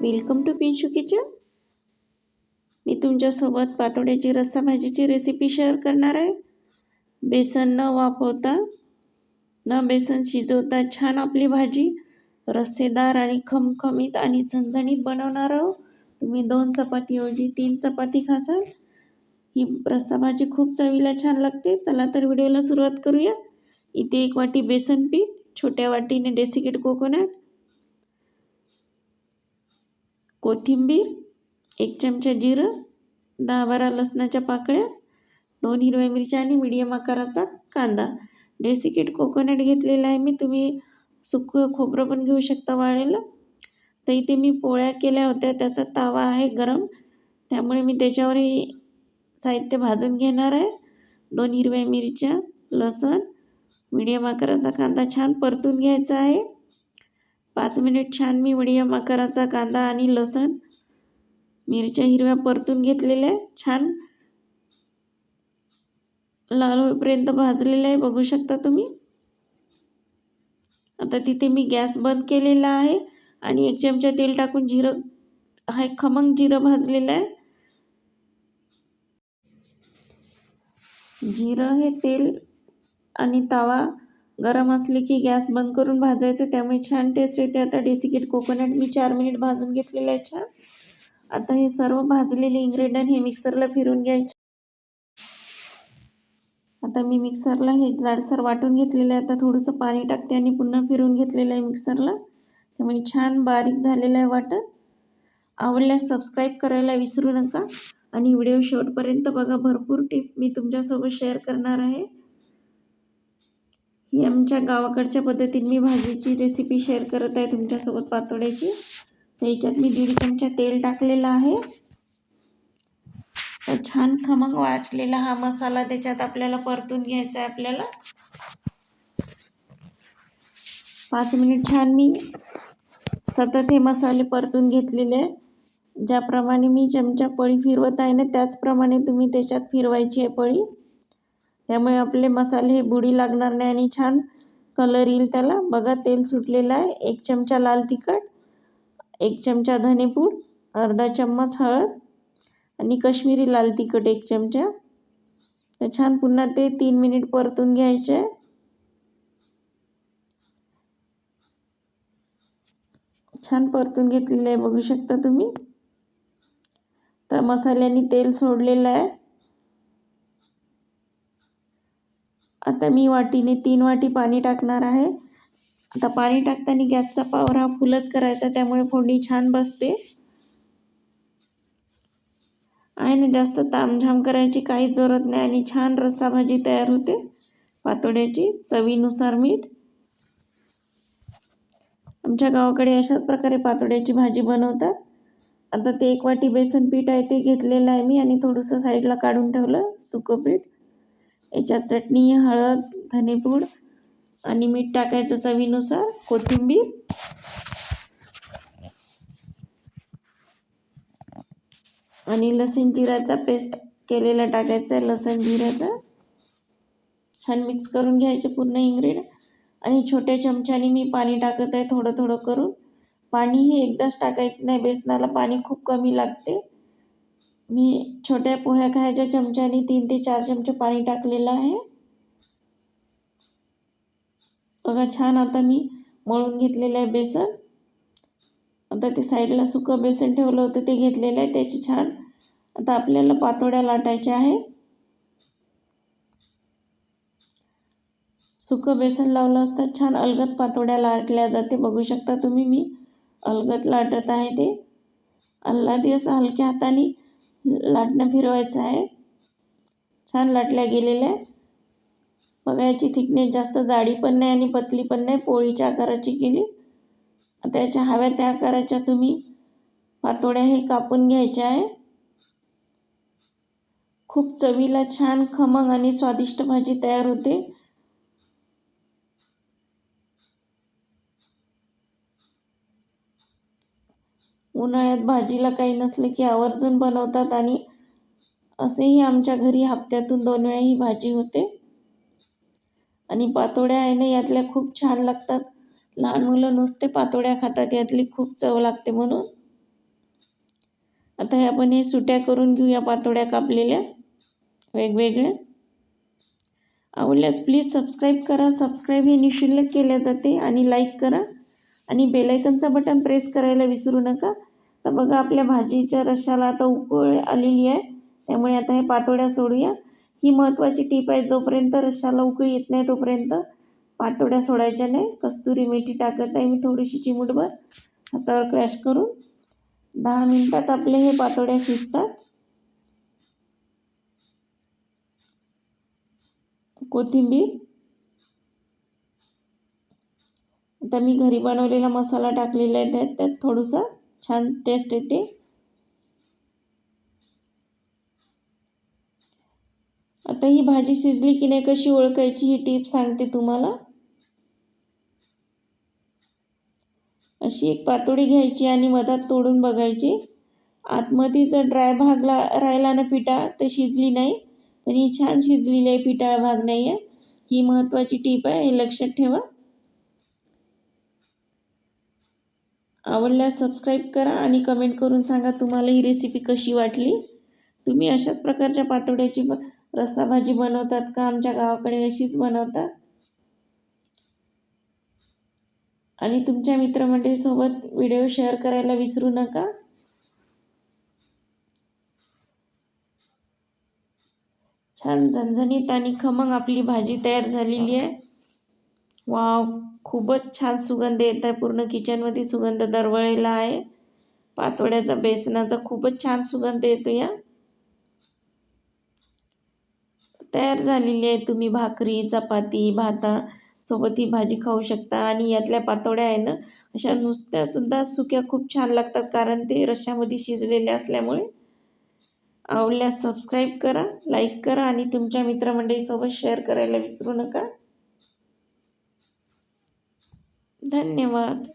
Welcome to Pinshu kitchen मी तुमच्यासोबत पातोड्याची रस्सा भाजीची रेसिपी शेअर करणार आहे. बेसन न वाफवता न बेसन शिजवता छान आपली भाजी रस्सेदार आणि खमखमीत आणि झणझणीत बनवणार आहोत. तुम्ही दोन चपातीऐवजी तीन चपाती खासाल. ही रस्सा भाजी खूप चवीला छान लागते. चला तर व्हिडिओला सुरुवात करूया. इथे एक वाटी बेसन पीठ छोट्या वाटीने डेसिकेट कोकोनट कोथिंबीर एक चमचा जिरं दहा बारा लसणाच्या पाकळ्या दोन हिरव्या मिरच्या आणि मिडियम आकाराचा कांदा. डेसिकेट कोकोनट घेतलेला आहे मी. तुम्ही सुकं खोबरं पण घेऊ शकता वाळेला तर इथे मी पोळ्या केल्या होत्या. त्याचा तावा आहे गरम. त्यामुळे मी त्याच्यावर हे साहित्य भाजून घेणार आहे. दोन हिरव्या मिरच्या लसण मिडियम आकाराचा कांदा छान परतून घ्यायचा आहे. पाच मिनिट छान मी मिडियम आकाराचा कांदा आणि लसण मिरच्या हिरव्या परतून घेतलेल्या छान लाल होईपर्यंत भाजलेलं आहे. बघू शकता तुम्ही. आता तिथे मी गॅस बंद केलेला आहे आणि एक चमचा तेल टाकून जिरं हा खमंग जिरं भाजलेलं आहे. जिरं हे तेल आणि तवा गरम असले की गॅस बंद करून भाजायचं. त्यामुळे छान टेस्ट येते. आता डेसिकेट कोकोनट मी चार मिनिट भाजून घेतलेलं आहे छान. आता हे सर्व भाजलेले इन्ग्रेडियंट हे मिक्सरला फिरून घ्यायचे. आता मी मिक्सरला हे जाडसर वाटून घेतलेलं आहे. आता थोडंसं पाणी टाकते आणि पुन्हा फिरून घेतलेलं आहे मिक्सरला त्यामुळे छान बारीक झालेलं आहे वाटण. आवडल्यास सबस्क्राईब करायला विसरू नका. आणि व्हिडिओ शेवटपर्यंत बघा. भरपूर टिप मी तुमच्यासोबत शेअर करणार आहे. ही आमच्या गावाकडच्या पद्धतीने मी भाजीची रेसिपी शेअर करत आहे तुमच्यासोबत पातोड्याची. तर याच्यात मी दीड चमचा तेल टाकलेलं आहे. तर छान खमंग वाटलेला हा मसाला त्याच्यात आपल्याला परतून घ्यायचा आहे आपल्याला. पाच मिनिट छान मी सतत हे मसाले परतून घेतलेले आहे. ज्याप्रमाणे मी चमचा पळी फिरवत आहे ना त्याचप्रमाणे तुम्ही त्याच्यात फिरवायची आहे पळी. त्यामुळे आपले मसाले हे बुडी लागणार नाही आणि छान कलर येईल त्याला. बघा तेल सुटलेलं आहे. एक चमचा लाल तिखट एक चमचा धनेपूड अर्धा चम्मच हळद आणि कश्मीरी लाल तिखट एक चमचा. तर छान पुन्हा ते तीन मिनिट परतून घ्यायचे. आहे छान परतून घेतलेलं आहे बघू शकता तुम्ही. तर मसाल्याने तेल सोडलेलं आहे. आता मी वाटीने तीन वाटी पाणी टाकणार आहे. आता पाणी टाकताना गॅसचा पावर हा फुलच करायचा त्यामुळे फोडणी छान बसते. आहे ना जास्त तामझाम करायची काहीच जरूरत नाही आणि छान रस्सा भाजी तयार होते. पातोड्याची चवीनुसार मीठ. आमच्या गावाकडे अशाच प्रकारे पातोड्याची भाजी बनवतात. आता ते एक वाटी बेसन पीठ आहे ते घेतलेलं आहे मी आणि थोडंसं साईडला काढून ठेवलं सुकं पीठ. याच्यात चटणी हळद धनेपूड आणि मीठ टाकायचं चवीनुसार कोथिंबीर. आणि लसूण जिऱ्याचा पेस्ट केलेला टाकायचा आहे लसूण जिऱ्याचा. छान मिक्स करून घ्यायचे पूर्ण इंग्रेड आणि छोट्या चमच्याने मी पाणी टाकत आहे थोडं थोडं करून. पाणी हे एकदाच टाकायचं नाही बेसनाला पाणी खूप कमी लागते. मी छोट्या पोह्या खायच्या चमच्याने तीन ते चार चमचे पाणी टाकलेलं आहे. बघा छान आता मी मळून घेतलेलं आहे बेसन. आता ते साईडला सुकं बेसन ठेवलं होतं ते घेतलेलं आहे त्याची छान आता आपल्याला पातोड्या लाटायच्या आहे. सुकं बेसन लावलं असतं छान अलगद पातोड्या लाटल्या जाते बघू शकता तुम्ही मी. अलगद लाटत आहे ते. अल्लादी असं हलक्या हाताने लाटणं फिरवायचं आहे. छान लाटल्या गेलेल्या आहे बघा याची थिकनेस जास्त जाडी पण नाही आणि पतली पण नाही. पोळीच्या आकाराची केली. आता याच्या हव्या त्या आकाराच्या तुम्ही पातोड्या हे कापून घ्यायच्या आहे. खूप चवीला छान खमंग आणि स्वादिष्ट भाजी तयार होते. उन्हाळ्यात भाजीला काही नसलं की आवर्जून बनवतात आणि असेही आमच्या घरी हप्त्यातून दोन वेळा ही भाजी होते. आणि पातोड्या आहे ना यातल्या खूप छान लागतात. लहान मुलं नुसते पातोड्या खातात यातली खूप चव लागते म्हणून. आता हे आपण हे सुट्या करून घेऊया पातोड्या कापलेल्या वेगवेगळ्या. आवडल्यास प्लीज सबस्क्राईब करा सबस्क्राईब हे निशुल्क केल्या जाते आणि लाईक करा. आणि बेलायकनचा बटन प्रेस करायला विसरू नका. तर बघा आपल्या भाजीच्या रश्शाला आता उकळ आलेली आहे. त्यामुळे आता हे पातोड्या सोडूया. ही महत्त्वाची टीप आहे जोपर्यंत रश्शाला उकळी येत नाही तोपर्यंत पातोड्या सोडायच्या नाही. कस्तुरी मेथी टाकत आहे मी थोडीशी चिमूटभर. हातावर क्रॅश करून दहा मिनटात आपले हे पातोड्या शिजतात. कोथिंबीर. आता मी घरी बनवलेला मसाला टाकलेला आहे त्यात त्यात थोडंसं छान टेस्ट येते. आता ही भाजी शिजली की नाही कशी ओळखायची ही टीप सांगते तुम्हाला. अशी एक पातोडी घ्यायची आणि मधात तोडून बघायची. आतमध्ये जर ड्राय भाग ला राहिला ना पिठा तर शिजली नाही. पण ही छान शिजलेली आहे पिठाळ भाग नाही आहे ही महत्त्वाची टीप आहे हे लक्षात ठेवा. आवडल्यास सबस्क्राईब करा आणि कमेंट करून सांगा तुम्हाला ही रेसिपी कशी वाटली. तुम्ही अशाच प्रकारच्या पातोड्याची ब रस्सा भाजी बनवतात का? आमच्या गावाकडे अशीच बनवतात. आणि तुमच्या मित्रमंडळीसोबत व्हिडिओ शेअर करायला विसरू नका. छान झणझणीत आणि खमंग आपली भाजी तयार झालेली आहे. वाव खूपच छान सुगंध येत आहे. पूर्ण किचनमध्ये सुगंध दरवळलेला आहे. पातोड्याचा बेसनाचा खूपच छान सुगंध येतो या तयार झालेली आहे तुम्ही भाकरी चपाती भाता सोबत ही भाजी खाऊ शकता. आणि यातल्या पातोड्या आहे ना अशा नुसत्यासुद्धा सुक्या खूप छान लागतात. कारण ते रश्श्यामध्ये शिजलेले असल्यामुळे आवडल्यास सबस्क्राईब करा लाईक करा आणि तुमच्या मित्रमंडळीसोबत शेअर करायला विसरू नका. धन्यवाद.